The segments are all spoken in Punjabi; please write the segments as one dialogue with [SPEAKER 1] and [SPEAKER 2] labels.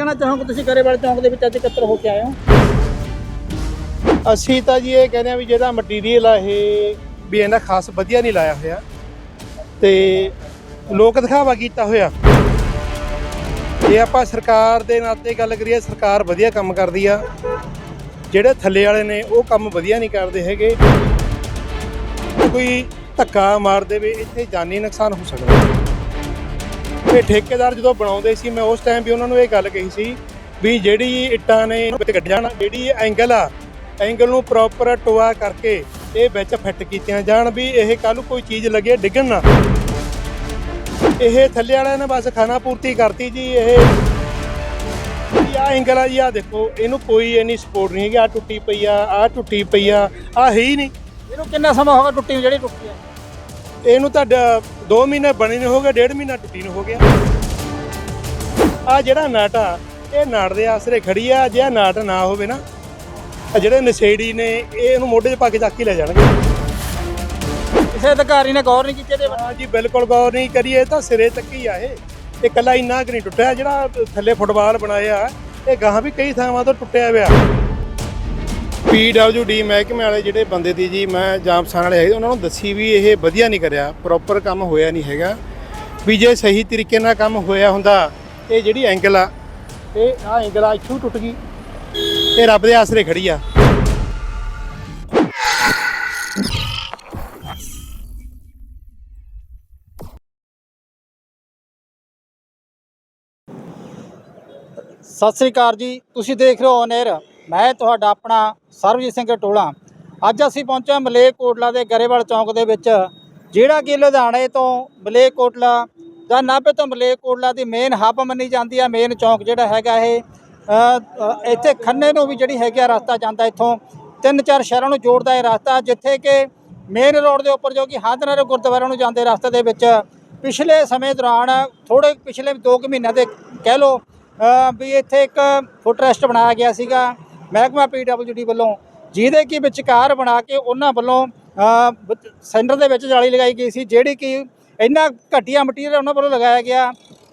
[SPEAKER 1] ਕਹਿਣਾ ਚਾਹੋਗੇ ਤੁਸੀਂ ਗਰੇਵਾਲ ਚੌਂਕ ਦੇ ਵਿੱਚ ਅੱਜ ਇਕੱਤਰ ਹੋ ਕੇ ਆਏ ਹੋ?
[SPEAKER 2] ਅਸੀਂ ਤਾਂ ਜੀ ਇਹ ਕਹਿੰਦੇ ਆ ਵੀ ਜਿਹੜਾ ਮਟੀਰੀਅਲ ਆ ਇਹ ਵੀ ਇਹਨਾਂ ਖਾਸ ਵਧੀਆ ਨਹੀਂ ਲਾਇਆ ਹੋਇਆ। ਤੇ ਲੋਕ ਦਿਖਾਵਾ ਕੀਤਾ ਹੋਇਆ। ਜੇ ਆਪਾਂ ਸਰਕਾਰ ਦੇ ਨਾਤੇ ਗੱਲ ਕਰੀਏ, ਸਰਕਾਰ ਵਧੀਆ ਕੰਮ ਕਰਦੀ ਆ। ਜਿਹੜੇ ਥੱਲੇ ਵਾਲੇ ਨੇ ਉਹ ਕੰਮ ਵਧੀਆ ਨਹੀਂ ਕਰਦੇ ਹੈਗੇ। ਕੋਈ ਧੱਕਾ ਮਾਰ ਦੇਵੇ, ਇੱਥੇ ਜਾਨੀ ਨੁਕਸਾਨ ਹੋ ਸਕਦਾ। ਇਹ ਠੇਕੇਦਾਰ ਜਦੋਂ ਬਣਾਉਂਦੇ ਸੀ, ਮੈਂ ਉਸ ਟਾਈਮ ਵੀ ਉਹਨਾਂ ਨੂੰ ਇਹ ਗੱਲ ਕਹੀ ਸੀ ਵੀ ਜਿਹੜੀ ਇੱਟਾਂ ਨੇ ਵਿੱਚ ਕੱਢ ਜਾਣ ਜਿਹੜੀ ਐਂਗਲ ਆ ਐਂਗਲ ਨੂੰ ਪ੍ਰੋਪਰ ਟੋਆ ਕਰਕੇ ਇਹ ਵਿੱਚ ਫਿੱਟ ਕੀਤੀਆਂ ਜਾਣ ਵੀ ਇਹ ਕੱਲ ਨੂੰ ਕੋਈ ਚੀਜ਼ ਲੱਗੇ ਡਿੱਗਣ ਨਾ। ਇਹ ਥੱਲੇ ਵਾਲਿਆਂ ਨੇ ਬਸ ਖਾਣਾ ਪੂਰਤੀ ਕਰਤੀ ਜੀ, ਇਹ ਜੀ ਆ ਐਂਗਲ ਆ ਜੀ ਆ ਦੇਖੋ, ਇਹਨੂੰ ਕੋਈ ਇੰਨੀ ਸਪੋਰਟ ਨਹੀਂ ਹੈਗੀ ਆ ਟੁੱਟੀ ਪਈ ਆ ਆ ਟੁੱਟੀ ਪਈ ਆ ਆ ਹੈ ਹੀ ਨਹੀਂ।
[SPEAKER 1] ਇਹਨੂੰ ਕਿੰਨਾ ਸਮਾਂ ਹੋ ਗਿਆ ਟੁੱਟੀ ਜਿਹੜੀ ਟੁੱਟੀ ਹੈ
[SPEAKER 2] ਇਹਨੂੰ ਤੁਹਾਡਾ 2 ਮਹੀਨੇ ਬਣੇ ਨੂੰ ਹੋ ਗਏ ਡੇਢ ਮਹੀਨਾ ਟੁੱਟੀ ਨੂੰ ਹੋ ਗਿਆ। ਆ ਜਿਹੜਾ ਨਾਟ ਆ ਇਹ ਨਾਟ ਦੇ ਆਸਰੇ ਖੜੀ ਆ ਜੇ ਆਹ ਨਾਟ ਨਾ ਹੋਵੇ ਨਾ ਆ ਜਿਹੜੇ ਨਸ਼ੇੜੀ ਨੇ ਇਹ ਇਹਨੂੰ ਮੋਢੇ 'ਚ ਪਾ ਕੇ ਚੱਕ ਹੀ ਲੈ ਜਾਣਗੇ।
[SPEAKER 1] ਕਿਸੇ ਅਧਿਕਾਰੀ ਨੇ ਗੌਰ ਨਹੀਂ ਕੀਤੀ ਇਹਦੇ
[SPEAKER 2] ਹਾਂ ਜੀ ਬਿਲਕੁਲ ਗੌਰ ਨਹੀਂ ਕਰੀਏ ਤਾਂ ਸਿਰੇ ਤੱਕ ਹੀ ਆ ਇਹ। ਇਹ ਕੱਲਾ ਇੰਨਾ ਕੁ ਨਹੀਂ ਟੁੱਟਿਆ ਜਿਹੜਾ ਥੱਲੇ ਫੁੱਟਬਾਲ ਬਣਾਇਆ ਇਹ ਗਾਹਾਂ ਵੀ ਕਈ ਥਾਵਾਂ ਤੋਂ ਟੁੱਟਿਆ ਪਿਆ। ਪੀਡਬਲਯੂਡੀ ਮਹਿਕਮੇ ਵਾਲੇ ਜਿਹੜੇ ਬੰਦੇ ਦੀ ਜੀ, ਮੈਂ ਜਾਂਪਸਾਨ ਵਾਲੇ ਹੈਗੇ, ਉਹਨਾਂ ਨੂੰ ਦੱਸੀ ਵੀ ਇਹ ਵਧੀਆ ਨਹੀਂ ਕਰਿਆ ਪ੍ਰੋਪਰ ਕੰਮ ਹੋਇਆ ਨਹੀਂ ਹੈਗਾ। ਵੀ ਜੇ ਸਹੀ ਤਰੀਕੇ ਨਾਲ ਕੰਮ ਹੋਇਆ ਹੁੰਦਾ, ਇਹ ਜਿਹੜੀ ਐਂਗਲ ਆ, ਇਹ ਆ ਐਂਗਲ ਆ, ਇੱਥੋਂ ਟੁੱਟ ਗਈ। ਇਹ ਰੱਬ ਦੇ ਆਸਰੇ ਖੜੀ ਆ।
[SPEAKER 1] ਸਤਿ ਸ੍ਰੀ ਅਕਾਲ ਜੀ, ਤੁਸੀਂ ਦੇਖ ਰਹੇ ਹੋ ਔਨੇਰ ਮੈਂ ਤੁਹਾਡਾ ਆਪਣਾ ਸਰਬਜੀਤ ਸਿੰਘ ਟੋਲਾ ਅੱਜ ਅਸੀਂ ਪਹੁੰਚੇ ਹਾਂ ਮਲੇਰਕੋਟਲਾ ਦੇ ਗਰੇਵਾਲ ਚੌਂਕ ਦੇ ਵਿੱਚ, ਜਿਹੜਾ ਕਿ ਲੁਧਿਆਣੇ ਤੋਂ ਮਲੇਰਕੋਟਲਾ ਜਾਂ ਨਾਭੇ ਤੋਂ ਮਲੇਰਕੋਟਲਾ ਦੀ ਮੇਨ ਹੱਬ ਮੰਨੀ ਜਾਂਦੀ ਹੈ ਮੇਨ ਚੌਂਕ ਜਿਹੜਾ ਹੈਗਾ ਇਹ। ਇੱਥੇ ਖੰਨੇ ਨੂੰ ਵੀ ਜਿਹੜੀ ਹੈਗਾ ਰਸਤਾ ਜਾਂਦਾ ਇੱਥੋਂ। ਤਿੰਨ ਚਾਰ ਸ਼ਹਿਰਾਂ ਨੂੰ ਜੋੜਦਾ ਇਹ ਰਸਤਾ, ਜਿੱਥੇ ਕਿ ਮੇਨ ਰੋਡ ਦੇ ਉੱਪਰ ਜੋ ਕਿ ਹਾਦਨਰ ਗੁਰਦੁਆਰਾ ਨੂੰ ਜਾਂਦੇ ਰਸਤੇ ਦੇ ਵਿੱਚ। ਪਿਛਲੇ ਸਮੇਂ ਦੌਰਾਨ ਥੋੜੇ ਪਿਛਲੇ 2 ਮਹੀਨਿਆਂ ਦੇ ਕਹਿ ਲਓ ਵੀ ਇੱਥੇ ਇੱਕ ਫੁੱਟ ਰੈਸਟ ਬਣਾਇਆ ਗਿਆ ਸੀਗਾ। ਮਹਿਕਮਾ ਪੀਡਬਲਯੂਡੀ ਵੱਲੋਂ, ਜਿਹਦੇ ਕੀ ਵਿਚਕਾਰ ਬਣਾ ਕੇ ਉਹਨਾਂ ਵੱਲੋਂ ਸੈਂਟਰ ਦੇ ਵਿੱਚ ਜਾਲੀ ਲਗਾਈ ਗਈ ਸੀ, ਜਿਹੜੀ ਕਿ ਇੰਨਾ ਘਟੀਆ ਮਟੀਰੀਅਲ ਉਹਨਾਂ ਵੱਲੋਂ ਲਗਾਇਆ ਗਿਆ।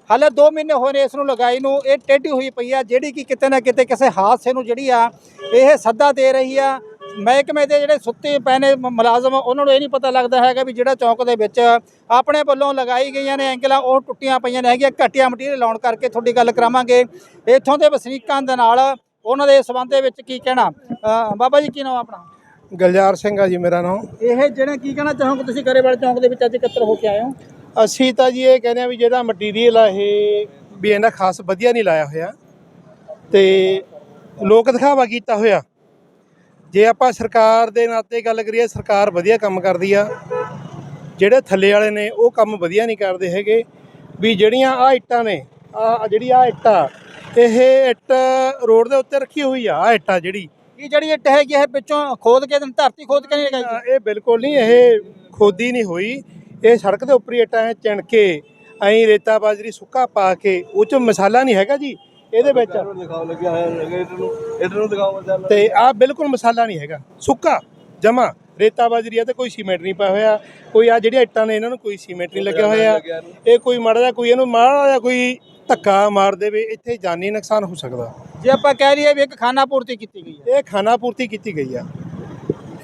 [SPEAKER 1] ਹਾਲੇ 2 ਮਹੀਨੇ ਹੋਏ ਨੇ ਇਸ ਨੂੰ ਲਗਾਈ ਨੂੰ, ਇਹ ਟੇਢੀ ਹੋਈ ਪਈ ਆ, ਜਿਹੜੀ ਕਿ ਕਿਤੇ ਨਾ ਕਿਤੇ ਕਿਸੇ ਹਾਦਸੇ ਨੂੰ ਜਿਹੜੀ ਆ, ਇਹ ਸੱਦਾ ਦੇ ਰਹੀ ਆ। ਮਹਿਕਮੇ ਦੇ ਜਿਹੜੇ ਸੁੱਤੇ ਪਏ ਨੇ ਮੁਲਾਜ਼ਮ, ਉਹਨਾਂ ਨੂੰ ਇਹ ਨਹੀਂ ਪਤਾ ਲੱਗਦਾ ਹੈਗਾ ਵੀ ਜਿਹੜਾ ਚੌਂਕ ਦੇ ਵਿੱਚ ਆਪਣੇ ਵੱਲੋਂ ਲਗਾਈ ਗਈਆਂ ਨੇ ਐਂਗਲਾਂ, ਉਹ ਟੁੱਟੀਆਂ ਪਈਆਂ ਨੇ, ਹੈਗੀਆਂ ਘਟੀਆ ਮਟੀਰੀਅਲ ਲਾਉਣ ਕਰਕੇ ਤੁਹਾਡੀ ਗੱਲ ਕਰਾਵਾਂਗੇ। ਇੱਥੋਂ ਦੇ ਵਸਨੀਕਾਂ ਦੇ ਨਾਲ ਉਹਨਾਂ ਦੇ ਸਬੰਧ ਦੇ ਵਿੱਚ ਕੀ ਕਹਿਣਾ? ਅ, ਬਾਬਾ ਜੀ ਕੀ ਨਾਮ ਆਪਣਾ?
[SPEAKER 2] ਗਲਜਾਰ ਸਿੰਘ ਆ ਜੀ ਮੇਰਾ ਨਾਮ।
[SPEAKER 1] ਇਹ ਜਿਹੜਾ ਕੀ ਕਹਿਣਾ ਚਾਹੋਗੇ ਤੁਸੀਂ ਗਰੇਵਾਲ ਚੌਂਕ ਦੇ ਵਿੱਚ ਅੱਜ ਇਕੱਤਰ ਹੋ ਕੇ ਆਏ ਹੋ?
[SPEAKER 2] ਅਸੀਂ ਤਾਂ ਜੀ ਇਹ ਕਹਿੰਦੇ ਆ ਵੀ ਜਿਹੜਾ ਮਟੀਰੀਅਲ ਆ ਇਹ ਵੀ ਇਹਨਾਂ ਖਾਸ ਵਧੀਆ ਨਹੀਂ ਲਾਇਆ ਹੋਇਆ। ਤੇ ਲੋਕ ਦਿਖਾਵਾ ਕੀਤਾ ਹੋਇਆ। ਜੇ ਆਪਾਂ ਸਰਕਾਰ ਦੇ ਨਾਤੇ ਗੱਲ ਕਰੀਏ ਸਰਕਾਰ ਵਧੀਆ ਕੰਮ ਕਰਦੀ ਆ। ਜਿਹੜੇ ਥੱਲੇ ਵਾਲੇ ਨੇ ਉਹ ਕੰਮ ਵਧੀਆ ਨਹੀਂ ਕਰਦੇ ਹੈਗੇ। ਵੀ ਜਿਹੜੀਆਂ ਆ ਇੱਟਾਂ ਨੇ ਜਿਹੜੀ ਆ ਇੱਟਾਂ ਇਹ ਇੱਟ ਰੋਡ ਦੇ ਉੱਤੇ ਰੱਖੀ ਹੋਈ ਆ ਆ ਇੱਟਾਂ ਜਿਹੜੀ।
[SPEAKER 1] ਇਹ ਜਿਹੜੀ ਇੱਟ ਹੈਗੀ ਇਹ ਵਿੱਚੋਂ ਖੋਦ ਕੇ ਧਰਤੀ ਖੋਦ ਕੇ ਨਹੀਂ ਲਗਾਈ
[SPEAKER 2] ਇਹ ਬਿਲਕੁਲ ਨਹੀਂ ਇਹ ਖੋਦੀ ਨਹੀਂ ਹੋਈ। ਇਹ ਸੜਕ ਦੇ ਉੱਪਰ ਇੱਟਾਂ ਐ ਚਿਣ ਕੇ ਐਂ ਰੇਤਾ ਬਾਜਰੀ ਸੁੱਕਾ ਪਾ ਕੇ ਉਹ ਚ ਮਸਾਲਾ ਨਹੀਂ ਹੈਗਾ ਜੀ ਇਹਦੇ ਵਿੱਚ।
[SPEAKER 3] ਦਿਖਾਓ ਲੱਗਿਆ ਹੋਇਆ ਹੈਗਾ ਇਧਰ ਨੂੰ ਇਧਰ ਨੂੰ ਦਿਖਾਓ ਚੱਲ
[SPEAKER 2] ਤੇ ਆ ਬਿਲਕੁਲ ਮਸਾਲਾ ਨਹੀਂ ਹੈਗਾ ਸੁੱਕਾ ਜਮਾ। ਰੇਤਾ ਬਾਜਰੀ ਆ ਤੇ ਕੋਈ ਸੀਮੈਂਟ ਨਹੀਂ ਪਾਇਆ ਹੋਇਆ। ਕੋਈ ਆ ਜਿਹੜੀਆਂ ਇੱਟਾਂ ਨੇ ਇਹਨਾਂ ਨੂੰ ਕੋਈ ਸੀਮੈਂਟ ਨਹੀਂ ਲੱਗਿਆ ਹੋਇਆ। ਇਹ ਕੋਈ ਮਾੜਾ ਜਿਹਾ ਕੋਈ ਇਹਨੂੰ ਮਾੜਾ ਜਿਹਾ ਕੋਈ ਧੱਕਾ ਮਾਰ ਦੇਵੇ ਇੱਥੇ ਜਾਨੀ ਨੁਕਸਾਨ ਹੋ ਸਕਦਾ।
[SPEAKER 1] ਜੇ ਆਪਾਂ ਕਹਿ ਲਈਏ ਵੀ ਇੱਕ ਖਾਨਾ ਪੂਰਤੀ ਕੀਤੀ ਗਈ ਹੈ।
[SPEAKER 2] ਇਹ ਖਾਣਾ ਪੂਰਤੀ ਕੀਤੀ ਗਈ ਆ।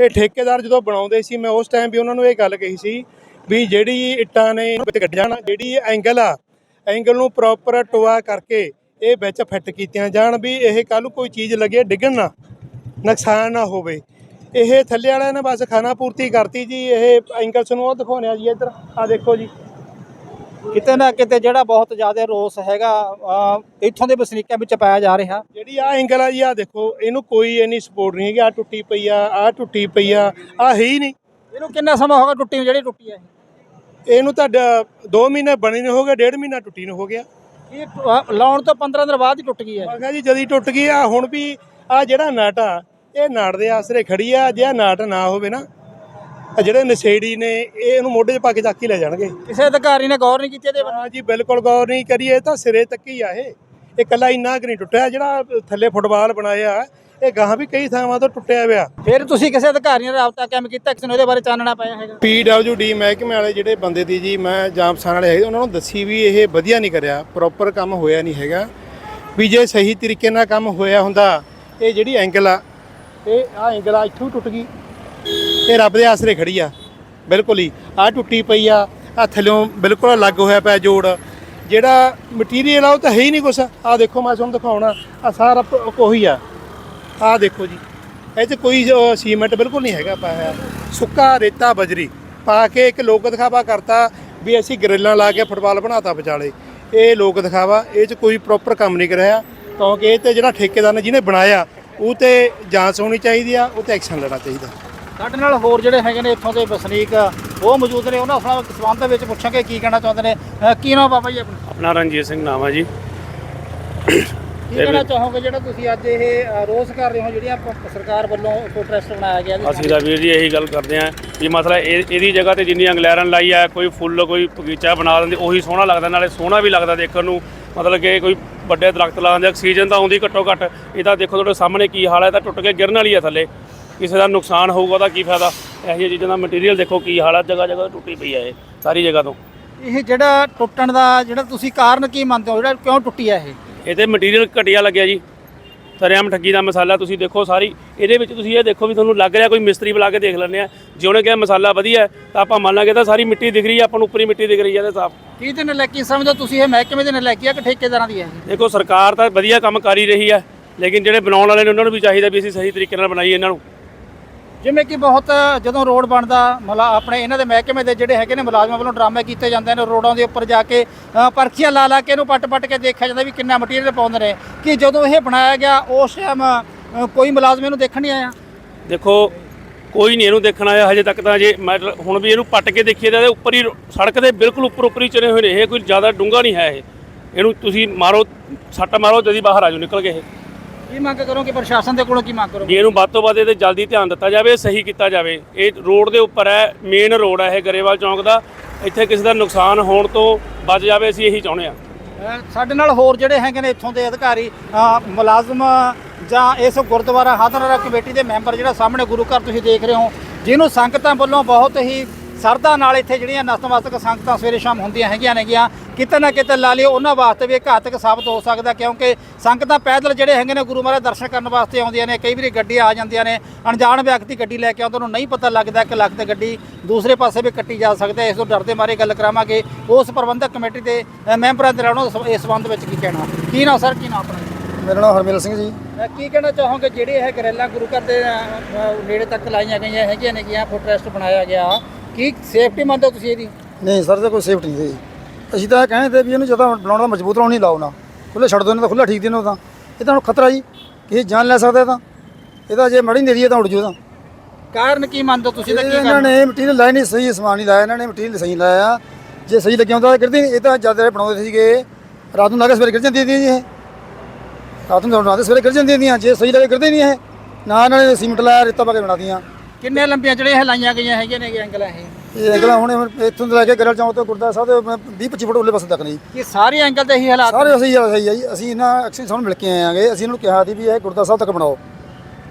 [SPEAKER 2] ਇਹ ਠੇਕੇਦਾਰ ਜਦੋਂ ਬਣਾਉਂਦੇ ਸੀ ਮੈਂ ਉਸ ਟਾਈਮ ਵੀ ਉਹਨਾਂ ਨੂੰ ਇਹ ਗੱਲ ਕਹੀ ਸੀ ਵੀ ਜਿਹੜੀ ਇੱਟਾਂ ਨੇ ਵਿੱਚ ਕੱਢ ਜਾਣ ਜਿਹੜੀ ਐਂਗਲ ਆ ਐਂਗਲ ਨੂੰ ਪ੍ਰੋਪਰ ਟੋਆ ਕਰਕੇ ਇਹ ਵਿੱਚ ਫਿੱਟ ਕੀਤੀਆਂ ਜਾਣ ਵੀ ਇਹ ਕੱਲ ਨੂੰ ਕੋਈ ਚੀਜ਼ ਲੱਗੇ ਡਿੱਗਣ ਨਾ ਨੁਕਸਾਨ ਨਾ ਹੋਵੇ। ਇਹ ਥੱਲੇ ਵਾਲਿਆਂ ਨੇ ਬਸ ਖਾਣਾ ਪੂਰਤੀ ਕਰਤੀ ਜੀ ਇਹ ਐਂਗਲਸ ਨੂੰ ਉਹ ਦਿਖਾਉਣਿਆ ਜੀ ਇੱਧਰ ਆ ਦੇਖੋ ਜੀ।
[SPEAKER 1] ਕਿਤੇ ਨਾ ਕਿਤੇ ਜਿਹੜਾ ਬਹੁਤ ਜ਼ਿਆਦਾ ਰੋਸ ਹੈਗਾ ਇੱਥੋਂ ਦੇ ਵਸਨੀਕਾਂ ਵਿੱਚ ਪਾਇਆ ਜਾ ਰਿਹਾ।
[SPEAKER 2] ਜਿਹੜੀ ਆ ਐਂਗਲ ਆ ਜੀ ਆ ਦੇਖੋ ਇਹਨੂੰ ਕੋਈ ਇੰਨੀ ਸਪੋਰਟ ਨਹੀਂ ਹੈਗੀ ਆ ਟੁੱਟੀ ਪਈ ਆ ਆ ਟੁੱਟੀ ਪਈ ਆ ਆ ਹੈ ਨਹੀਂ।
[SPEAKER 1] ਇਹਨੂੰ ਕਿੰਨਾ ਸਮਾਂ ਹੋ ਗਿਆ ਟੁੱਟੀ ਨੂੰ ਜਿਹੜੀ ਟੁੱਟੀ ਹੈ
[SPEAKER 2] ਇਹਨੂੰ ਤੁਹਾਡਾ 2 ਮਹੀਨੇ ਬਣੇ ਨੂੰ ਹੋ ਗਏ ਡੇਢ ਮਹੀਨਾ ਟੁੱਟੀ ਨੂੰ ਹੋ ਗਿਆ।
[SPEAKER 1] ਇਹ ਲਾਉਣ ਤੋਂ 15 ਦਿਨ ਬਾਅਦ ਹੀ ਟੁੱਟ ਗਈ ਹੈ
[SPEAKER 2] ਮੈਂ ਕਿਹਾ ਜੀ ਜਦੀ ਟੁੱਟ ਗਈ ਆ ਹੁਣ ਵੀ ਆ ਜਿਹੜਾ ਨਾਟ ਆ ਇਹ ਨਾਟ ਦੇ ਆਸਰੇ ਖੜੀ ਆ ਜੇ ਨਾਟ ਨਾ ਹੋਵੇ ਨਾ ਆ ਜਿਹੜੇ ਨਸ਼ੇੜੀ ਨੇ ਇਹ ਇਹਨੂੰ ਮੋਢੇ 'ਚ ਪਾ ਕੇ ਚੱਕ ਹੀ ਲੈ ਜਾਣਗੇ।
[SPEAKER 1] ਕਿਸੇ ਅਧਿਕਾਰੀ ਨੇ ਗੌਰ ਨਹੀਂ ਕੀਤੀ ਇਹਦੇ ਵੱਲ?
[SPEAKER 2] ਹਾਂ ਜੀ ਬਿਲਕੁਲ ਗੌਰ ਨਹੀਂ ਕਰੀਏ ਤਾਂ ਸਿਰੇ ਤੱਕ ਹੀ ਆ ਇਹ। ਇਹ ਕੱਲਾ ਇੰਨਾ ਕੁ ਨਹੀਂ ਟੁੱਟਿਆ ਜਿਹੜਾ ਥੱਲੇ ਫੁੱਟਬਾਲ ਬਣਾਇਆ ਇਹ ਗਾਹਾਂ ਵੀ ਕਈ ਥਾਵਾਂ ਤੋਂ ਟੁੱਟਿਆ ਪਿਆ।
[SPEAKER 1] ਫਿਰ ਤੁਸੀਂ ਕਿਸੇ ਅਧਿਕਾਰੀ ਨਾਲ ਰਾਬਤਾ ਕਿਵੇਂ ਕੀਤਾ? ਕਿਸੇ ਨੂੰ ਇਹਦੇ ਬਾਰੇ ਚਾਨਣਾ ਪਾਇਆ ਹੈਗਾ?
[SPEAKER 2] ਪੀਡਬਲਯੂਡੀ ਮਹਿਕਮੇ ਵਾਲੇ ਜਿਹੜੇ ਬੰਦੇ ਦੀ ਜੀ ਮੈਂ ਜਾਂਪਸਾਨ ਵਾਲੇ ਹੈਗੇ ਉਹਨਾਂ ਨੂੰ ਦੱਸੀ ਵੀ ਇਹ ਵਧੀਆ ਨਹੀਂ ਕਰਿਆ ਪ੍ਰੋਪਰ ਕੰਮ ਹੋਇਆ ਨਹੀਂ ਹੈਗਾ। ਵੀ ਜੇ ਸਹੀ ਤਰੀਕੇ ਨਾਲ ਕੰਮ ਹੋਇਆ ਹੁੰਦਾ ਇਹ ਜਿਹੜੀ ਐਂਗਲ ਆ ਇਹ ਆ ਐਂਗਲ ਆ ਇੱਥੋਂ ਟੁੱਟ ਗਈ। ਇਹ ਰੱਬ ਦੇ ਆਸਰੇ ਖੜੀ ਆ। ਬਿਲਕੁਲ ਹੀ। ਆ ਟੁੱਟੀ ਪਈ ਆ ਆ ਥੱਲਿਓਂ ਬਿਲਕੁਲ ਅਲੱਗ ਹੋਇਆ ਪਿਆ ਜੋੜ। ਜਿਹੜਾ ਮਟੀਰੀਅਲ ਆ, ਉਹ ਤਾਂ ਹੈ ਹੀ ਨਹੀਂ ਕੁਛ। ਆ ਦੇਖੋ, ਮੈਂ ਤੁਹਾਨੂੰ ਦਿਖਾਉਣਾ। ਆ ਸਾਰਾ ਉਹੀ ਆ। ਆ ਦੇਖੋ ਜੀ। ਇਹ 'ਚ ਕੋਈ ਸੀਮੈਂਟ ਬਿਲਕੁਲ ਨਹੀਂ ਹੈਗਾ ਪਾਇਆ। ਸੁੱਕਾ ਰੇਤਾ ਬਜਰੀ। ਪਾ ਕੇ ਇੱਕ ਲੋਕ ਦਿਖਾਵਾ ਕਰਤਾ ਵੀ ਅਸੀਂ ਗਰਿੱਲਾਂ ਲਾ ਕੇ ਫੁੱਟਬਾਲ ਬਣਾਤਾ ਵਿਚਾਲੇ। ਇਹ ਲੋਕ ਦਿਖਾਵਾ, ਇਹ 'ਚ ਕੋਈ ਪ੍ਰੋਪਰ ਕੰਮ ਨਹੀਂ ਕਰਿਆ। ਕਿਉਂਕਿ ਇਹ ਤੇ ਜਿਹੜਾ ਠੇਕੇਦਾਰ ਨੇ ਜਿਹਨੇ ਬਣਾਇਆ, ਉਹ ਤੇ ਜਾਂਚ ਹੋਣੀ ਚਾਹੀਦੀ ਆ, ਉਹ ਤੇ ਐਕਸ਼ਨ ਲੈਣਾ ਚਾਹੀਦਾ।
[SPEAKER 1] ਸਾਡੇ ਨਾਲ ਹੋਰ ਜਿਹੜੇ ਹੈਗੇ ਨੇ ਇੱਥੋਂ ਦੇ ਵਸਨੀਕ ਉਹ ਮੌਜੂਦ ਨੇ। ਉਹਨਾਂ ਨਾਲ ਸਬੰਧ ਦੇ ਵਿੱਚ ਪੁੱਛਾਂਗੇ ਕੀ ਕਹਿਣਾ ਚਾਹੁੰਦੇ ਨੇ? ਕੀ ਨਾਮ ਬਾਬਾ ਜੀ ਆਪਣਾ?
[SPEAKER 4] ਆਪਣਾ ਰਣਜੀਤ ਸਿੰਘ ਨਾਮ ਹੈ ਜੀ।
[SPEAKER 1] ਕੀ ਕਹਿਣਾ ਚਾਹੋਗੇ? ਜਿਹੜਾ ਤੁਸੀਂ ਅੱਜ ਇਹ ਰੋਸ ਕਰ ਰਹੇ ਹੋ ਜਿਹੜੀਆਂ ਪ- ਸਰਕਾਰ ਵੱਲੋਂ ਪ੍ਰੋਟੈਸਟ ਬਣਾਇਆ ਗਿਆ ਇਹਦੇ
[SPEAKER 4] ਅਸੀਂ ਤਾਂ ਵੀਰ ਜੀ ਇਹੀ ਗੱਲ ਕਰਦੇ ਆਂ ਵੀ ਮਸਲਾ ਇਹ- ਇਹਦੀ ਜਗ੍ਹਾ ਤੇ ਜਿੰਨੀ ਅੰਗਲੈਰਨ ਲਾਈ ਆ ਕੋਈ ਫੁੱਲ ਕੋਈ ਬਗੀਚਾ ਬਣਾ ਦਿੰਦੇ ਉਹੀ ਸੋਹਣਾ ਲੱਗਦਾ। ਨਾਲੇ ਸੋਹਣਾ ਵੀ ਲੱਗਦਾ ਦੇਖਣ ਨੂੰ। ਮਤਲਬ ਕਿ ਕੋਈ ਵੱਡੇ ਦਰਖਤ ਲਾ ਦਿੰਦੇ ਆਕਸੀਜਨ ਤਾਂ ਆਉਂਦੀ ਘੱਟੋ ਘੱਟ। ਇਹ ਤਾਂ ਦੇਖੋ ਤੁਹਾਡੇ ਸਾਹਮਣੇ ਕੀ ਹਾਲ ਹੈ ਇਹ ਤਾਂ ਟੁੱਟ ਕੇ ਗਿਰਨ ਵਾਲੀ ਆ ਥੱਲੇ। ਕਿਸੇ ਦਾ ਨੁਕਸਾਨ ਹੋਊਗਾ ਉਹਦਾ ਕੀ ਫਾਇਦਾ? ਇਹੋ ਜਿਹੀਆਂ ਚੀਜ਼ਾਂ ਦਾ ਮਟੀਰੀਅਲ ਦੇਖੋ ਕੀ ਹਾਲ ਹੈ ਜਗ੍ਹਾ ਜਗ੍ਹਾ ਟੁੱਟੀ ਪਈ ਹੈ ਇਹ ਸਾਰੀ ਜਗ੍ਹਾ ਤੋਂ।
[SPEAKER 1] ਇਹ ਜਿਹੜਾ ਟੁੱਟਣ ਦਾ ਜਿਹੜਾ ਤੁਸੀਂ ਕਾਰਨ ਕੀ ਮੰਨਦੇ ਹੋ? ਜਿਹੜਾ ਕਿਉਂ ਟੁੱਟੀ ਹੈ ਇਹ?
[SPEAKER 4] ਇਹ ਤੇ ਮਟੀਰੀਅਲ ਘਟੀਆ ਲੱਗਿਆ ਜੀ। ਸਰੇਆਮ ਠੱਗੀ ਦਾ ਮਸਾਲਾ ਤੁਸੀਂ ਦੇਖੋ ਸਾਰੀ ਇਹਦੇ ਵਿੱਚ ਤੁਸੀਂ ਇਹ ਦੇਖੋ ਵੀ ਤੁਹਾਨੂੰ ਲੱਗ ਰਿਹਾ ਕੋਈ ਮਿਸਤਰੀ ਬੁਲਾ ਕੇ ਦੇਖ ਲੈਂਦੇ ਆ। ਜੇ ਉਹਨੇ ਕਿਹਾ ਮਸਾਲਾ ਵਧੀਆ ਤਾਂ ਆਪਾਂ ਮੰਨ ਲਾਂਗੇ ਤਾਂ ਸਾਰੀ ਮਿੱਟੀ ਦਿਖ ਰਹੀ ਹੈ ਆਪਾਂ ਨੂੰ ਉੱਪਰੀ ਮਿੱਟੀ ਦਿਖ ਰਹੀ ਹੈ ਇਹਦੇ ਸਾਫ਼।
[SPEAKER 1] ਕੀ ਤੇ ਨਲੈਕੀ ਸਮਝੋ ਤੁਸੀਂ ਇਹ ਮਹਿਕਮੇ ਦੇ ਨਲੈਕੀ ਆ ਕਿ ਠੇਕੇਦਾਰਾਂ ਦੀ ਹੈ?
[SPEAKER 4] ਦੇਖੋ ਸਰਕਾਰ ਤਾਂ ਵਧੀਆ ਕੰਮ ਕਰ ਹੀ ਰਹੀ ਹੈ ਲੇਕਿਨ ਜਿਹੜੇ ਬਣਾਉਣ ਵਾਲੇ ਨੇ ਉਹਨਾਂ ਨੂੰ ਵੀ ਚਾਹੀਦਾ ਵੀ ਅਸੀਂ ਸਹੀ ਤਰੀਕੇ ਨਾਲ ਬਣਾਈਏ ਇਹਨਾਂ ਨੂੰ।
[SPEAKER 1] ਜਿਵੇਂ ਕਿ ਬਹੁਤ, ਜਦੋਂ ਰੋਡ ਬਣਦਾ ਮਲਾ ਆਪਣੇ ਇਹਨਾਂ ਦੇ ਮਹਿਕਮੇ ਦੇ ਜਿਹੜੇ ਹੈਗੇ ਨੇ ਮੁਲਾਜ਼ਮਾਂ ਵੱਲੋਂ ਡਰਾਮੇ ਕੀਤੇ ਜਾਂਦੇ ਨੇ, ਰੋਡਾਂ ਦੇ ਉੱਪਰ ਜਾ ਕੇ ਪਰਖੀਆਂ ਲਾ ਲਾ ਕੇ ਇਹਨੂੰ ਪੱਟ-ਪੱਟ ਕੇ ਦੇਖਿਆ ਜਾਂਦਾ ਵੀ ਕਿੰਨਾ ਮਟੀਰੀਅਲ ਪਾਉਂਦੇ ਨੇ। ਕਿ ਜਦੋਂ ਇਹ ਬਣਾਇਆ ਗਿਆ, ਉਸ ਟਾਈਮ ਕੋਈ ਮੁਲਾਜ਼ਮ ਇਹਨੂੰ ਦੇਖਣ ਨਹੀਂ ਆਇਆ?
[SPEAKER 4] ਦੇਖੋ, ਕੋਈ ਨਹੀਂ ਇਹਨੂੰ ਦੇਖਣ ਆਇਆ, ਹਜੇ ਤੱਕ ਤਾਂ ਜੇ ਮਤਲਬ ਹੁਣ ਵੀ ਇਹਨੂੰ ਪੱਟ ਕੇ ਦੇਖੀਏ ਤਾਂ ਇਹਦੇ ਉੱਪਰ ਹੀ ਸੜਕ ਦੇ ਬਿਲਕੁਲ ਉੱਪਰ ਉੱਪਰ ਹੀ ਚਲੇ ਹੋਏ ਨੇ, ਇਹ ਕੋਈ ਜ਼ਿਆਦਾ ਡੂੰਘਾ ਨਹੀਂ ਹੈ ਇਹ। ਇਹਨੂੰ ਤੁਸੀਂ ਮਾਰੋ, ਸੱਟ ਮਾਰੋ, ਜਦੀ ਬਾਹਰ ਆ ਜਾਓ, ਨਿਕਲ ਗਏ ਇਹ।
[SPEAKER 1] ਕੀ ਮੰਗ ਕਰੋ ਕਿ ਪ੍ਰਸ਼ਾਸਨ ਦੇ ਕੋਲੋਂ ਕੀ ਮੰਗ ਕਰੋ
[SPEAKER 4] ਜੇ ਇਹਨੂੰ ਵੱਧ ਤੋਂ ਵੱਧ ਇਹਦੇ ਜਲਦੀ ਧਿਆਨ ਦਿੱਤਾ ਜਾਵੇ ਸਹੀ ਕੀਤਾ ਜਾਵੇ। ਇਹ ਰੋਡ ਦੇ ਉੱਪਰ ਹੈ ਮੇਨ ਰੋਡ ਹੈ ਇਹ ਗਰੇਵਾਲ ਚੌਂਕ ਦਾ। ਇੱਥੇ ਕਿਸੇ ਦਾ ਨੁਕਸਾਨ ਹੋਣ ਤੋਂ ਬਚ ਜਾਵੇ ਅਸੀਂ ਇਹੀ ਚਾਹੁੰਦੇ
[SPEAKER 1] ਅ, ਸਾਡੇ ਨਾਲ ਹੋਰ ਜਿਹੜੇ ਹੈਗੇ ਨੇ ਇੱਥੋਂ ਦੇ ਅਧਿਕਾਰੀ ਮੁਲਾਜ਼ਮ ਜਾਂ ਇਸ ਗੁਰਦੁਆਰਾ ਹਾਦਰਾ ਕਮੇਟੀ ਦੇ ਮੈਂਬਰ ਜਿਹੜਾ ਸਾਹਮਣੇ ਗੁਰੂ ਘਰ ਤੁਸੀਂ ਦੇਖ ਰਹੇ ਹੋ ਜਿਹਨੂੰ ਸੰਗਤਾਂ ਵੱਲੋਂ ਬਹੁਤ ਹੀ ਸਰਦਾ ਨਾਲ ਇੱਥੇ ਜਿਹੜੀਆਂ ਨਤਮਸਤਕ ਸੰਗਤਾਂ ਸਵੇਰੇ ਸ਼ਾਮ ਹੁੰਦੀਆਂ ਹੈਗੀਆਂ ਨੇਗੀਆਂ ਕਿਤੇ ਨਾ ਕਿਤੇ ਲਾ ਲਿਓ ਉਹਨਾਂ ਵਾਸਤੇ ਵੀ ਘਾਤਕ ਸਾਬਤ ਹੋ ਸਕਦਾ ਕਿਉਂਕਿ ਸੰਗਤਾਂ ਪੈਦਲ ਜਿਹੜੇ ਹੈਗੇ ਨੇ ਗੁਰੂ ਮਹਾਰਾਜ ਦਰਸ਼ਨ ਕਰਨ ਵਾਸਤੇ ਆਉਂਦੀਆਂ ਨੇ ਕਈ ਵਾਰੀ ਗੱਡੀਆਂ ਆ ਜਾਂਦੀਆਂ ਨੇ ਅਣਜਾਣ ਵਿਅਕਤੀ ਗੱਡੀ ਲੈ ਕੇ ਆਉਂਦੇ ਨੂੰ ਨਹੀਂ ਪਤਾ ਲੱਗਦਾ ਕਿ ਲੱਗ ਤੇ ਗੱਡੀ ਦੂਸਰੇ ਪਾਸੇ ਵੀ ਕੱਟੀ ਜਾ ਸਕਦੀ ਹੈ ਇਸ ਤੋਂ ਡਰਦੇ ਮਾਰੇ ਗੱਲ ਕਰਾਵਾਂਗੇ ਉਸ ਪ੍ਰਬੰਧਕ ਕਮੇਟੀ ਦੇ ਮੈਂਬਰਾਂ ਦੇ ਨਾਲ ਇਸ ਸੰਬੰਧ ਵਿੱਚ ਕੀ ਕਹਿਣਾ ਕੀ ਨਾ ਸਰ ਕੀ ਨਾ ਆਪਣਾ?
[SPEAKER 5] ਮੇਰਾ ਨਾਮ ਹਰਮੇਲ ਸਿੰਘ ਜੀ
[SPEAKER 1] ਕੀ ਕਹਿਣਾ ਚਾਹੋਗੇ ਜਿਹੜੇ ਇਹ ਗਰੇਲਾ ਗੁਰੂ ਘਰ ਦੇ ਨੇੜੇ ਤੱਕ ਲਾਈਆਂ ਗਈਆਂ ਹੈਗੀਆਂ ਨੇ ਗਿਆ ਫੁੱਟ ਰੈਸਟ ਬਣਾਇਆ ਗਿਆ ਕੀ ਸੇਫਟੀ ਮੰਨਦੇ ਹੋ ਤੁਸੀਂ ਇਹਦੀ?
[SPEAKER 5] ਨਹੀਂ ਸਰ ਤੇ ਕੋਈ ਸੇਫਟੀ ਨਹੀਂ ਜੀ ਅਸੀਂ ਤਾਂ ਇਹ ਕਹਿੰਦੇ ਤੇ ਵੀ ਇਹਨੂੰ ਜਦੋਂ ਬਣਾਉਣਾ ਮਜ਼ਬੂਤ ਲਾਉਣੀ ਲਾਓ ਨਾ। ਖੁੱਲੇ ਛੱਡ ਦੋ ਇਹਨੂੰ ਤਾਂ ਖੁੱਲਾ ਠੀਕ ਦੇ ਨੂੰ ਤਾਂ। ਇਹ ਤਾਂ ਹੁਣ ਖਤਰਾ ਜੀ। ਕਿਸੇ ਜਾਨ ਲੈ ਸਕਦਾ ਇਹ ਤਾਂ। ਇਹ ਤਾਂ ਜੇ ਮੜੀ ਨੇਰੀ ਤਾਂ ਉੱਡ ਜੂ ਤਾਂ।
[SPEAKER 1] ਕਾਰਨ ਕੀ ਮੰਨਦੇ ਹੋ ਤੁਸੀਂ ਤਾਂ ਕੀ
[SPEAKER 5] ਇਹਨਾਂ
[SPEAKER 1] ਕਾਰਨ?
[SPEAKER 5] ਨੇ ਮਟੀਰੀਅਲ ਲਾਇਆ ਨਹੀਂ ਸਹੀ ਸਮਾਨ ਨਹੀਂ ਲਾਇਆ ਇਹਨਾਂ ਨੇ ਮਟੀਰੀਅਲ ਸਹੀ ਲਾਇਆ। ਜੇ ਸਹੀ ਲੱਗਿਆ ਹੁੰਦਾ ਤਾਂ ਗਿਰਦੀ ਨਹੀਂ ਇਹ ਤਾਂ ਜਦ ਬਣਾਉਂਦੇ ਸੀਗੇ ਰਾਤ ਨੂੰ ਲਾ ਕੇ ਸਵੇਰੇ ਗਿਰ ਜਾਂਦੀਆਂ ਸੀ ਜੀ ਇਹ। ਰਾਤ ਨੂੰ ਬਣਾਉਂਦੇ ਸਵੇਰੇ ਗਿਰ ਜਾਂਦੀਆਂ ਸੀ ਜੇ ਸਹੀ ਲੱਗੇ ਗਿਰਦੇ ਨਹੀਂ ਇਹ। ਨਾ ਇਹਨਾਂ ਨੇ ਸੀਮਿੰਟ ਲਾਇਆ ਰੇਤਾ ਪਾ ਕੇ ਬਣਾਦੀਆਂ
[SPEAKER 1] ਕਿੰਨੇ ਲੰਬੀਆਂ ਜਿਹੜੇ ਇਹ ਲਾਈਆਂ ਗਈਆਂ ਹੈਗੀਆਂ ਨੇ ਐਂਗਲਾਂ ਇਹ?
[SPEAKER 5] ਇਹ ਅਗਲਾ ਹੁਣ ਇੱਥੋਂ ਤੋਂ ਲੈ ਕੇ ਗਰਲ ਚੌਂਕ ਤੋਂ ਗੁਰਦੁਆਰਾ ਸਾਹਿਬ ਦੇ 20 25 ਫੁੱਟ ਉੱਲੇ ਪਾਸੇ ਤੱਕ ਨਹੀਂ
[SPEAKER 1] ਕਿ ਸਾਰੇ ਐਂਗਲ ਤੇ ਇਹੀ ਹਾਲਾਤ
[SPEAKER 5] ਸਾਰੇ ਅਸੀਂ ਸਹੀ ਆ ਜੀ। ਅਸੀਂ ਇਹਨਾਂ ਐਕਸ਼ਨ ਸਾਨੂੰ ਮਿਲ ਕੇ ਆਏ ਆਂਗੇ ਅਸੀਂ ਇਹਨਾਂ ਨੂੰ ਕਿਹਾ ਸੀ ਵੀ ਇਹ ਗੁਰਦੁਆਰਾ ਸਾਹਿਬ ਤੱਕ ਬਣਾਓ।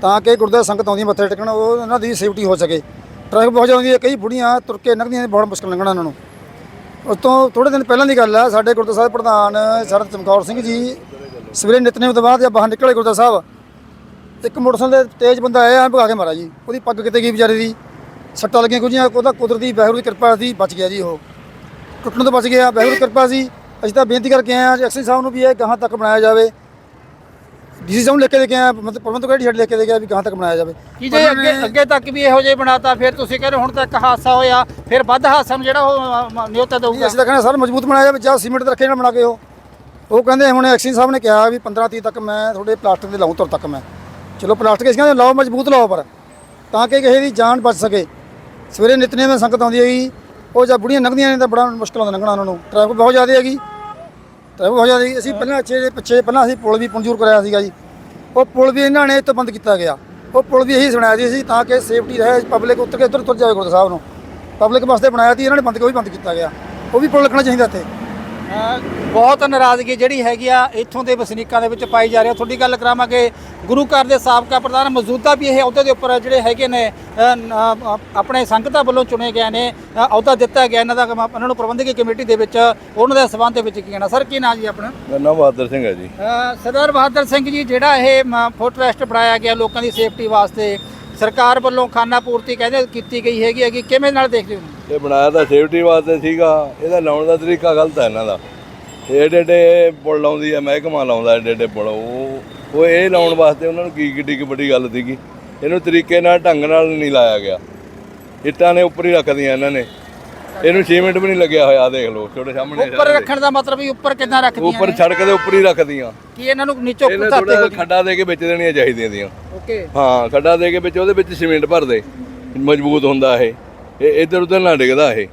[SPEAKER 5] ਤਾਂ ਕਿ ਗੁਰਦੁਆਰਾ ਸੰਗਤ ਆਉਂਦੀ ਮੱਥੇ ਟੇਕਣ ਉਹ ਉਹਨਾਂ ਦੀ ਸੇਫਟੀ ਹੋ ਸਕੇ। ਟ੍ਰੈਫਿਕ ਬਹੁਤ ਹੁੰਦੀ ਹੈ। ਕਈ ਬੁੜੀਆਂ ਤੁਰ ਕੇ ਲੰਘਦੀਆਂ ਬਹੁਤ ਮੁਸ਼ਕਲ ਲੰਘਣਾ ਉਹਨਾਂ ਨੂੰ। ਉਸ ਤੋਂ ਥੋੜੇ ਦਿਨ ਪਹਿਲਾਂ ਦੀ ਗੱਲ ਹੈ ਸਾਡੇ ਗੁਰਦੁਆਰਾ ਸਾਹਿਬ ਪ੍ਰਧਾਨ ਸਰਦ ਚਮਕੌਰ ਸਿੰਘ ਜੀ ਸਵੇਰੇ ਨਿਤਨੇਮ ਤੋਂ ਬਾਅਦ ਜਦ ਬਾਹਰ ਨਿਕਲੇ ਗੁਰਦੁਆਰਾ ਸਾਹਿਬ। ਇੱਕ ਮੋਟਰਸਾਈਕਲ ਤੇ ਤੇਜ਼ ਬੰਦਾ ਆਇਆ ਭਗਾ ਕੇ ਮਾਰਾ ਜੀ। ਉਹਦੀ ਪੱਗ ਕਿਤੇ ਗਈ ਵਿਚਾਰੇ ਦੀ? ਸੱਟਾਂ ਲੱਗੀਆਂ ਕੁਝੀਆਂ ਉਹਦਾ ਕੁਦਰਤੀ ਵਾਹਿਗੁਰੂ ਦੀ ਕਿਰਪਾ ਸੀ ਬਚ ਗਿਆ ਜੀ ਉਹ। ਟੁੱਟਣ ਤੋਂ ਬਚ ਗਿਆ ਵਾਹਿਗੁਰੂ ਦੀ ਕਿਰਪਾ ਸੀ। ਅਸੀਂ ਤਾਂ ਬੇਨਤੀ ਕਰਕੇ ਆਏ ਹਾਂ ਐਕਸੀ ਸਾਹਿਬ ਨੂੰ ਵੀ ਇਹ ਗਾਹਾਂ ਤੱਕ ਬਣਾਇਆ ਜਾਵੇ। ਡੀਸੀ ਸਾਹਿਬ ਨੂੰ ਲਿਖ ਕੇ ਦੇ ਕੇ ਆਏ ਮਤਲਬ ਪ੍ਰਬੰਧਕ ਕਿਹੜੀ ਹੱਡ ਲਿਖ ਕੇ ਦੇ ਗਿਆ ਵੀ ਗਾਹਾਂ ਤੱਕ ਬਣਾਇਆ ਜਾਵੇ।
[SPEAKER 1] ਕਿ ਜੇ ਅੱਗੇ ਅੱਗੇ ਤੱਕ ਵੀ ਇਹੋ ਜਿਹੇ ਬਣਾਤਾ ਫਿਰ ਤੁਸੀਂ ਕਹਿੰਦੇ ਹੁਣ ਤੱਕ ਹਾਦਸਾ ਹੋਇਆ ਫਿਰ ਵੱਧ ਹਾਦਸਾ ਨੂੰ ਜਿਹੜਾ ਉਹ ਨਿਯੋਤਾ ਦਊਗਾ।
[SPEAKER 5] ਅਸੀਂ ਤਾਂ ਕਹਿੰਦੇ ਸਰ ਮਜ਼ਬੂਤ ਬਣਾਇਆ ਜਾਵੇ ਜਾਂ ਸੀਮੈਂਟ ਦੇ ਰੱਖੇ ਨਾਲ ਬਣਾ ਕੇ ਉਹ। ਉਹ ਕਹਿੰਦੇ ਹੁਣ ਐਕਸ਼ਨ ਸਾਹਿਬ ਨੇ ਕਿਹਾ ਵੀ 15 ਤੀਹ ਤੱਕ ਮੈਂ ਤੁਹਾਡੇ ਪਲਾਸਟਿਕ ਦੇ ਲਾਉਂ ਤੁਰ ਤੱਕ ਮੈਂ। ਚਲੋ ਪਲਾਸਟਿਕ ਅਸੀਂ ਕਹਿੰਦੇ ਲਾਓ, ਮਜ਼ਬੂਤ ਲਾਓ ਪਰ, ਤਾਂ ਕਿ ਕਿਸੇ ਦੀ ਜਾਨ ਬਚ ਸਕੇ। ਸਵੇਰੇ ਨਿਤਨੇ ਸੰਗਤ ਆਉਂਦੀ ਹੈਗੀ, ਉਹ ਜਾਂ ਬੁੜੀਆਂ ਲੰਘਦੀਆਂ ਨੇ ਤਾਂ ਬੜਾ ਮੁਸ਼ਕਲ ਆਉਂਦਾ ਲੰਘਣਾ ਉਹਨਾਂ ਨੂੰ। ਟ੍ਰੈਫਿਕ ਬਹੁਤ ਜ਼ਿਆਦਾ ਹੈਗੀ ਟ੍ਰੈਫਿਕ ਬਹੁਤ ਜ਼ਿਆਦਾ ਅਸੀਂ ਪਹਿਲਾਂ ਅੱਛੇ ਪਿੱਛੇ, ਪਹਿਲਾਂ ਅਸੀਂ ਪੁਲ ਵੀ ਮਨਜ਼ੂਰ ਕਰਾਇਆ ਸੀਗਾ ਜੀ। ਉਹ ਪੁਲ ਵੀ ਇਹਨਾਂ ਨੇ ਇੱਥੋਂ ਬੰਦ ਕੀਤਾ ਗਿਆ। ਉਹ ਪੁਲ ਵੀ ਇਹੀ ਬਣਾਇਆ ਸੀ ਅਸੀਂ, ਤਾਂ ਕਿ ਸੇਫਟੀ ਰਹੇ ਪਬਲਿਕ ਉੱਤਰ ਕੇ ਉੱਧਰ ਤੁਰ ਜਾਵੇ ਗੁਰਦੁਆਰਾ ਸਾਹਿਬ ਨੂੰ। ਪਬਲਿਕ ਵਾਸਤੇ ਬਣਾਇਆ ਸੀ, ਇਹਨਾਂ ਨੇ ਬੰਦ ਕੇ ਉਹ ਵੀ ਬੰਦ ਕੀਤਾ ਗਿਆ। ਉਹ ਵੀ ਪੁਲ ਲੱਗਣਾ ਚਾਹੀਦਾ ਇੱਥੇ।
[SPEAKER 1] ਬਹੁਤ ਨਾਰਾਜ਼ਗੀ ਜਿਹੜੀ ਹੈਗੀ ਆ ਇੱਥੋਂ ਦੇ ਵਸਨੀਕਾਂ ਦੇ ਵਿੱਚ ਪਾਈ ਜਾ ਰਹੀ ਹੈ ਤੁਹਾਡੀ ਗੱਲ ਕਰਾਵਾਂਗੇ। ਗੁਰੂ ਘਰ ਦੇ ਸਾਬਕਾ ਪ੍ਰਧਾਨ ਮੌਜੂਦਾ ਵੀ ਇਹ ਅਹੁਦੇ ਦੇ ਉੱਪਰ ਜਿਹੜੇ ਹੈਗੇ ਨੇ ਆਪਣੇ ਸੰਗਤਾਂ ਵੱਲੋਂ ਚੁਣੇ ਗਏ ਨੇ ਅਹੁਦਾ ਦਿੱਤਾ ਗਿਆ। ਇਹਨਾਂ ਦਾ ਇਹਨਾਂ ਨੂੰ ਪ੍ਰਬੰਧਕੀ ਕਮੇਟੀ ਦੇ ਵਿੱਚ ਉਹਨਾਂ ਦੇ ਸਬੰਧ ਦੇ ਵਿੱਚ ਕੀ ਕਹਿਣਾ? ਸਰ ਕੀ ਨਾਂ ਜੀ ਆਪਣਾ?
[SPEAKER 3] ਮੇਰਾ ਨਾਮ ਬਹਾਦਰ ਸਿੰਘ ਹੈ ਜੀ।
[SPEAKER 1] ਸਰਦਾਰ ਬਹਾਦਰ ਸਿੰਘ ਜੀ ਜਿਹੜਾ ਇਹ ਫੁੱਟ ਰੈਸਟ ਬਣਾਇਆ ਗਿਆ ਲੋਕਾਂ ਦੀ ਸੇਫਟੀ ਵਾਸਤੇ ਸਰਕਾਰ ਵੱਲੋਂ ਖਾਨਾ ਪੂਰਤੀ ਕਹਿੰਦੇ ਕੀਤੀ ਗਈ ਹੈਗੀ ਹੈਗੀ। ਕਿਵੇਂ ਨਾਲ ਦੇਖਦੇ ਹੋ?
[SPEAKER 3] ਇਹ ਬਣਾਇਆ ਤਾਂ ਸੇਫਟੀ ਵਾਸਤੇ ਸੀਗਾ। ਇਹਦਾ ਲਾਉਣ ਦਾ ਤਰੀਕਾ ਗਲਤ ਹੈ ਇਹਨਾਂ ਦਾ। ਏਡੇ ਏਡੇ ਪੁਲ ਲਾਉਂਦੀ ਹੈ ਮਹਿਕਮਾ ਲਾਉਂਦਾ ਏਡੇ ਏਡੇ ਪੁਲ। ਉਹ ਉਹ ਇਹ ਲਾਉਣ ਵਾਸਤੇ ਉਹਨਾਂ ਨੂੰ ਕੀ ਕਿੱਡੀ ਕੁ ਵੱਡੀ ਗੱਲ ਸੀਗੀ। ਇਹਨੂੰ ਤਰੀਕੇ ਨਾਲ ਢੰਗ ਨਾਲ ਨਹੀਂ ਲਾਇਆ ਗਿਆ। ਇੱਟਾਂ ਨੇ ਉੱਪਰ ਹੀ ਰੱਖਦੀਆਂ ਇਹਨਾਂ ਨੇ। ਇਹਨੂੰ ਸੀਮੈਂਟ ਵੀ ਨਹੀਂ ਲੱਗਿਆ ਹੋਇਆ ਦੇਖ ਲਓ ਛੋਟੇ ਸਾਹਮਣੇ
[SPEAKER 1] ਉੱਪਰ ਰੱਖਣ ਦਾ ਮਤਲਬ ਵੀ ਉੱਪਰ ਕਿੰਨਾ ਰੱਖਦੀਆਂ
[SPEAKER 3] ਉੱਪਰ? ਸੜਕ ਦੇ ਉੱਪਰ ਹੀ ਰੱਖਦੀਆਂ
[SPEAKER 1] ਕੀ ਇਹਨਾਂ ਨੂੰ ਨੀਚੋਂ
[SPEAKER 3] ਥੋੜਾ
[SPEAKER 1] ਹੋ
[SPEAKER 3] ਖੱਡਾ ਦੇ ਕੇ ਵਿੱਚ ਦੇਣੀਆਂ ਚਾਹੀਦੀਆਂ ਦੀਆਂ
[SPEAKER 1] ਓਕੇ।
[SPEAKER 3] ਹਾਂ ਖੱਡਾ ਦੇ ਕੇ ਵਿੱਚ ਉਹਦੇ ਵਿੱਚ ਸੀਮੈਂਟ ਭਰ ਦੇ। ਮਜ਼ਬੂਤ ਹੁੰਦਾ ਇਹ। ਇਹ ਇੱਧਰ ਉੱਧਰ ਨਾ ਡਿੱਗਦਾ ਇਹ।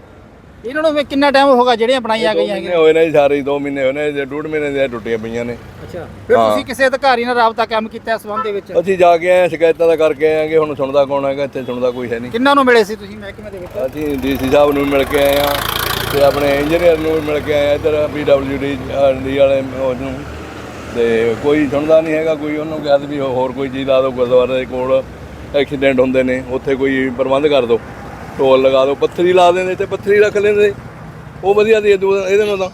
[SPEAKER 1] ਇਹਨਾਂ ਨੂੰ ਕਿੰਨਾ ਟਾਈਮ ਹੋਗਾ ਜਿਹੜੀਆਂ ਬਣਾਈਆਂ
[SPEAKER 3] ਦੋ
[SPEAKER 1] ਗਈਆਂ
[SPEAKER 3] ਮਹੀਨੇ ਹੋਏ ਨੇ ਜੀ ਸਾਰੇ ਹੀ, ਦੋ ਮਹੀਨੇ ਹੋਏ ਨੇ ਜੇ ਡੂਢ ਮਹੀਨੇ ਦੀਆਂ ਟੁੱਟੀਆਂ ਪਈਆਂ ਨੇ।
[SPEAKER 1] ਅੱਛਾ। ਫਿਰ
[SPEAKER 3] ਹਾਂ।
[SPEAKER 1] ਤੁਸੀਂ ਕਿਸੇ ਅਧਿਕਾਰੀ ਨਾਲ ਰਾਬਤਾ ਕੰਮ ਕੀਤਾ ਇਸ ਸੰਬੰਧ ਦੇ ਵਿੱਚ?
[SPEAKER 3] ਅਸੀਂ ਜਾ ਕੇ ਆਏ ਹਾਂ, ਸ਼ਿਕਾਇਤਾਂ ਦਾ ਕਰਕੇ ਆਏਗੇ ਹੁਣ ਸੁਣਦਾ ਕੌਣ ਹੈਗਾ ਇੱਥੇ ਸੁਣਦਾ ਕੋਈ ਹੈ ਨਹੀਂ।
[SPEAKER 1] ਕਿੰਨਾਂ ਨੂੰ ਮਿਲੇ ਸੀ ਤੁਸੀਂ ਮਹਿਕਮੇ ਦੇ ਵਿੱਚ?
[SPEAKER 3] ਅਸੀਂ ਡੀਸੀ ਸਾਹਿਬ ਨੂੰ ਵੀ ਮਿਲ ਕੇ ਆਏ ਆ ਤੇ ਆਪਣੇ ਇੰਜੀਨੀਅਰ ਨੂੰ ਵੀ ਮਿਲ ਕੇ ਆਏ ਆ ਇੱਧਰ ਪੀਡਬਲਯੂਡੀ ਡੀ ਵਾਲੇ ਨੂੰ ਤੇ ਕੋਈ ਸੁਣਦਾ ਨਹੀਂ ਹੈਗਾ ਕੋਈ ਉਹਨੂੰ ਕਿਹਾ ਸੀ ਵੀ ਹੋਰ ਕੋਈ ਚੀਜ਼ ਲਾ ਦਿਓ ਗੁਰਦੁਆਰੇ ਦੇ ਕੋਲ ਐਕਸੀਡੈਂਟ ਹੁੰਦੇ ਨੇ ਉੱਥੇ ਕੋਈ ਪ੍ਰਬੰਧ ਕਰ ਦਿਓ। ਢੋਲ ਲਗਾ ਦਿਓ ਪੱਥਰੀ ਲਾ ਦਿੰਦੇ ਤੇ ਪੱਥਰੀ ਰੱਖ ਲੈਂਦੇ। ਉਹ ਵਧੀਆ ਦੀ ਇਹਦੇ ਨਾਲ ਤਾਂ।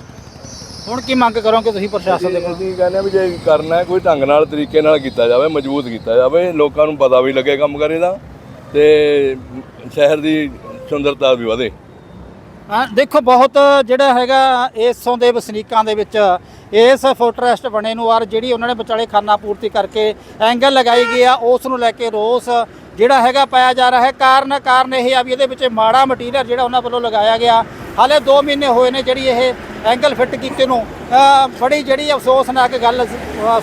[SPEAKER 1] ਹੁਣ ਕੀ ਮੰਗ ਕਰੋਗੇ ਤੁਸੀਂ ਪ੍ਰਸ਼ਾਸਨ ਦੇ ਕੋਲ
[SPEAKER 3] ਅਸੀਂ ਕਹਿੰਦੇ ਆ ਵੀ ਜੇ ਕਰਨਾ ਹੈ ਕੋਈ ਢੰਗ ਨਾਲ ਤਰੀਕੇ ਨਾਲ ਕੀਤਾ ਜਾਵੇ ਮਜ਼ਬੂਤ ਕੀਤਾ ਜਾਵੇ ਲੋਕਾਂ ਨੂੰ ਪਤਾ ਵੀ ਲੱਗੇ ਕੰਮ ਕਰੇ ਦਾ ਤੇ ਸ਼ਹਿਰ ਦੀ ਸੁੰਦਰਤਾ ਵੀ ਵਧੇ।
[SPEAKER 1] ਹਾਂ ਦੇਖੋ ਬਹੁਤ ਜਿਹੜਾ ਹੈਗਾ ਇਸੋਂ ਦੇ ਵਸਨੀਕਾਂ ਦੇ ਵਿੱਚ ਇਸ ਫੋਟਰੈਸਟ ਬਣੇ ਨੂੰ ਔਰ ਜਿਹੜੀ ਉਹਨਾਂ ਨੇ ਵਿਚਾਲੇ ਖਾਨਾ ਪੂਰਤੀ ਕਰਕੇ ਐਂਗਲ ਲਗਾਈ ਗਈ ਆ ਉਸ ਨੂੰ ਲੈ ਕੇ ਰੋਸ ਜਿਹੜਾ ਹੈਗਾ ਪਾਇਆ ਜਾ ਰਿਹਾ ਹੈ। ਕਾਰਨ ਕਾਰਨ ਇਹ ਆ ਵੀ ਇਹਦੇ ਵਿੱਚ ਮਾੜਾ ਮਟੀਰੀਅਲ ਜਿਹੜਾ ਉਹਨਾਂ ਵੱਲੋਂ ਲਗਾਇਆ ਗਿਆ। ਹਾਲੇ 2 ਮਹੀਨੇ ਹੋਏ ਨੇ ਜਿਹੜੀ ਇਹ ਐਂਗਲ ਫਿੱਟ ਕੀਤੇ ਨੂੰ। ਬੜੀ ਜਿਹੜੀ ਅਫਸੋਸਨਾਕ ਗੱਲ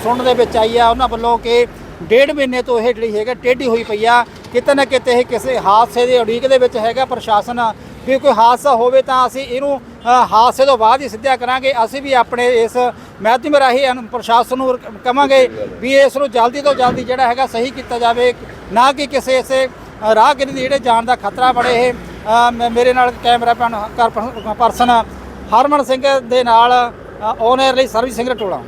[SPEAKER 1] ਸੁਣਨ ਦੇ ਵਿੱਚ ਆਈ ਆ ਉਹਨਾਂ ਵੱਲੋਂ ਕਿ ਡੇਢ ਮਹੀਨੇ ਤੋਂ ਇਹ ਜਿਹੜੀ ਹੈਗਾ ਟੇਢੀ ਹੋਈ ਪਈ ਆ। ਕਿਤੇ ਨਾ ਕਿਤੇ ਇਹ ਕਿਸੇ ਹਾਦਸੇ ਦੇ ਉਡੀਕ ਦੇ ਵਿੱਚ ਹੈਗਾ ਪ੍ਰਸ਼ਾਸਨ। ਵੀ ਕੋਈ ਹਾਦਸਾ ਹੋਵੇ ਤਾਂ ਅਸੀਂ ਇਹਨੂੰ ਹਾਦਸੇ ਤੋਂ ਬਾਅਦ ਹੀ ਸਿੱਧਿਆ ਕਰਾਂਗੇ। ਅਸੀਂ ਵੀ ਆਪਣੇ ਇਸ ਮਾਧਿਅਮ ਰਾਹੀਂ ਪ੍ਰਸ਼ਾਸਨ ਨੂੰ ਕਵਾਂਗੇ ਵੀ ਇਸ ਨੂੰ ਜਲਦੀ ਤੋਂ ਜਲਦੀ ਜਿਹੜਾ ਹੈਗਾ ਸਹੀ ਕੀਤਾ ਜਾਵੇ। ਨਾ ਕਿ ਕਿਸੇ ਇਸੇ ਅ, ਰਾਹਗੀਰ ਦੀ ਜਿਹੜੇ ਜਾਣ ਦਾ ਖਤਰਾ ਬਣੇ ਇਹ ਅ, ਮੇਰੇ ਨਾਲ ਕੈਮਰਾ ਪਰਸਨ ਹਰਮਨ ਸਿੰਘ ਦੇ ਨਾਲ ਔਨ ਲਈ ਸਰਵਿਸ ਸਿੰਘ ਰਟੋਲਾ।